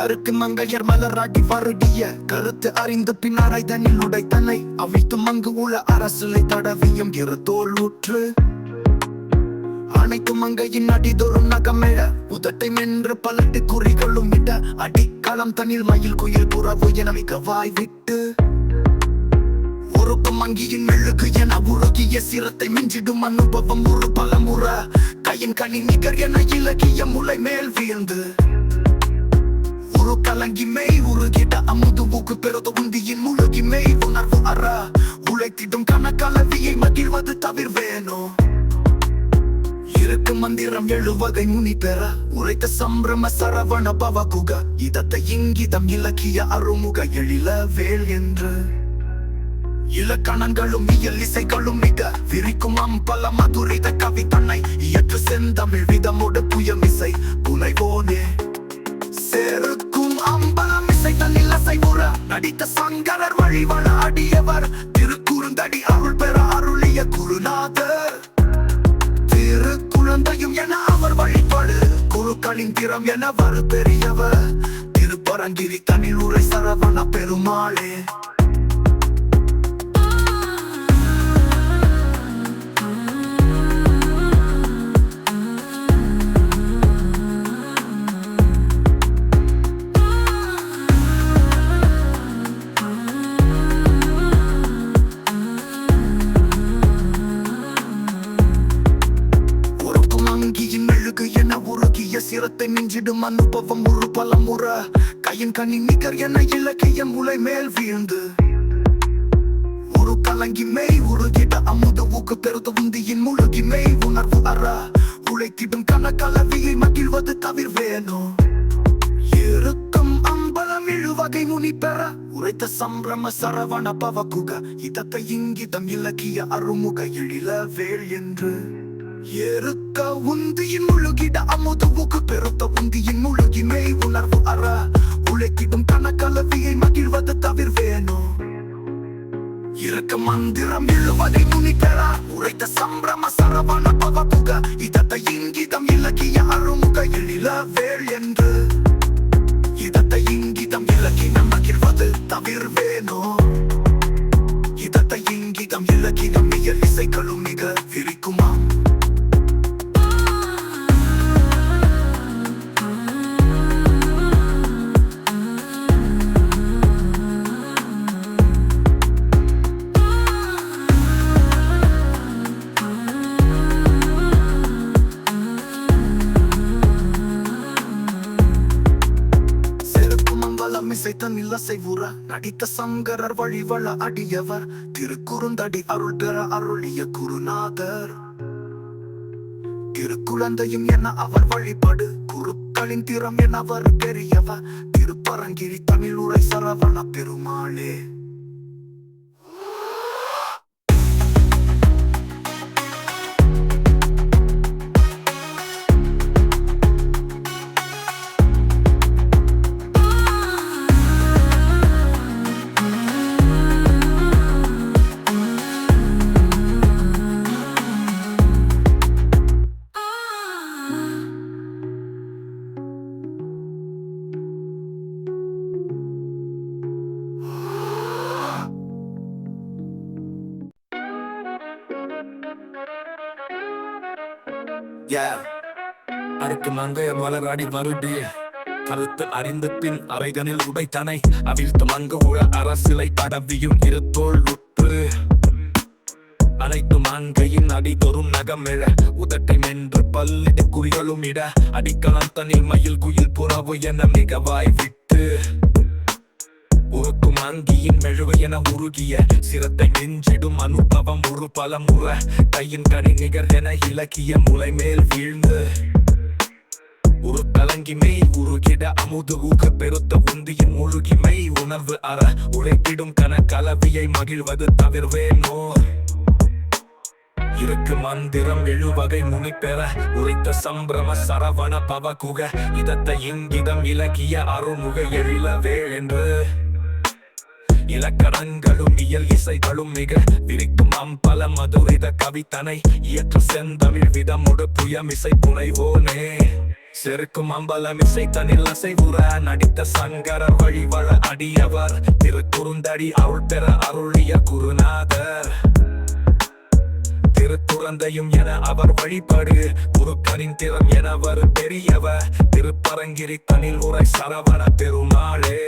அருக்கு மங்கையர் மலராட்டி வருடிய கருத்து அறிந்து பின்னாராய் தன்னில் உடை தன்னை அவித்து மங்கு உள்ள அரசலை தடவியும் இரு தோல் அனைத்து மங்கையின் அடிதொரும் நகமிழ உதட்டை மென்று பலட்டு குறிகளும் இட அடிக்களம் தனில் மயில் குயில் புறவு என மிக வாய் விட்டு உருக்கும் மங்கியின் மெழுகு என உருகிய சிரத்தை மிஞ்சிடும் அனுபவம் ஒரு பலமுற கையின் கனி நிகர் என இலக்கிய முளை மேல் வீழ்ந்து. உரு கலங்கி மெய் உருகிட அமுது ஊக்கு பெருது உந்தியின் முழுகி மெய். உணர்வு அற உழைத்திடும் கணக்கலவியை மகிழ்வது தவிர்வேனோ? இருக்கு மந்திரம் எழுவகை முனி பெற உரைத்த சம்பிரம சரவண பவகுக இதத்தை இங்கிதம் இலக்கிய அருமுக எழில வேல் என்று. இலக்கணங்களும் இயல் இசைகளும் மிக விரிக்கும் அம்பல மதுரித கவி தன்னை இயற்று செந்தமிழ் விதமோடு புயமிசை புனைவோனே. செருக்கும் அடித்த சங்கரர் வழிவன அடியவர். திருக்குறுந்தடி அருள் பெற அருளிய குருநாதர். திரு குழந்தையும் என அவர் வழிபாடு. குருக்களின் திறம் என வரு பெரியவர். திருப்பரங்கிரி தனில் உரை சரவண பெருமாளே. மெழுகு என உருகிய சிரத்தை மிஞ்சிடும் அனுபவம் ஒரு பல முறை கையின் கனி நிகர் என இலக்கிய முளை மேல் வீழ்ந்து. ஒரு கலங்கி மெய் உருகிட அமுத ஊக்கு பெருது உந்தியின் முழுகி மெய் உணர்வு அற. உழைத்திடும் கணக்கலவியை மகிழ்வது தவிர வேணும் இருக்கும் அம்பலம் இழுவகை முனி பெற. உரைத்த சம்பிரம சரவண பவகுக இதத்தை இங்கிதம் இலக்கிய அருமுக எழில வேள் என்று. எருக்க உந்தியின் முழுகிட அமுதுவுக்கு பெருத்த உந்தியின் முழுகி உணர்வு அற. உழைத்திடும் கணக்கலவியை மகிழ்வது தவிர்வேனோ? இறக்க மந்திரம் எழுவதை முனி பெற உரைத்த சம்பிரம சரவண பவகுக இதத்தை இங்கிதம் இலக்கிய அருமுக எழில வேள் என்று. இதத்தை இங்கிதம் இலக்கினம் மகிழ்வது தவிர்வேனோ? இதத்தை இங்கிதம் இலக்கினம் இயல் இசைகளும் மிக விரிக்குமாம். செருப்பு தன்னிலசை உற நடித்த சங்கரர் வழிவள அடியவர். திருக்குறுந்தடி அருள் பெற அருளிய குருநாதர். திருக்குழந்தையும் என அவர் வழிபாடு. குருக்களின் திறம் என அவர் பெரியவர். திருப்பரங்கிரி தமிழ் உரை சரவண பெருமாளே. அறுக்கு மங்கைய மலராடி வருடி கருத்து அறிந்த பின் அவைதனில் உடைத்தனை. அவிழ்த்து மங்கு உழ அரசிலை தடவியும் இருத்தோள் உற்று. அனைத்து மங்கையின் நகம் நகமிழ உதட்டை மென்று பல்லிட குறிகளும் இட. அடிக்கலாம் தனில் மயில் குயில் புறவு என மிக வாய் விட்டு அங்கியின் மெழுகு என உருகிய சிரத்தை நெஞ்சிடும் அனுபவம் ஒரு பல முறை. கையின் கனி நிகர் என இலக்கிய முளை மேல் வீழ்ந்து. ஒரு கலங்கிமை உருகிட அமுது ஊக்க பெருத்த உந்தியின் முழுகிமை உணர்வு அற. உழைப்பிடும் கலவியை மகிழ்வது தவிர்வேனோ இருக்கு மந்திரம் எழுவகை முனி பெற உரைத்த சம்பிரம சரவண பவகுக இதத்த இங்கிதம் இலக்கிய அருள்முக எழிலவே என்று. இலக்கணங்களும் இயல் இசைகளும் மிக விரிக்கும் அம்பல மதுரித கவித்தனை இயற்று செந்தமிழ் விதமுடு புயமிசை புனைவோனே. செருக்கும் அம்பலம் இசை தனில் அசைவுற நடித்த சங்கர வழிவழ அடியவர் திருக்குறுந்தடி அருள் பெற அருளிய குருநாதர். திருத்துறந்தையும் என அவர் வழிபாடு குருக்கனின் திறம் எனவர் பெரியவர் திருப்பரங்கிரி தனில் உரை சரவண பெருமாளே.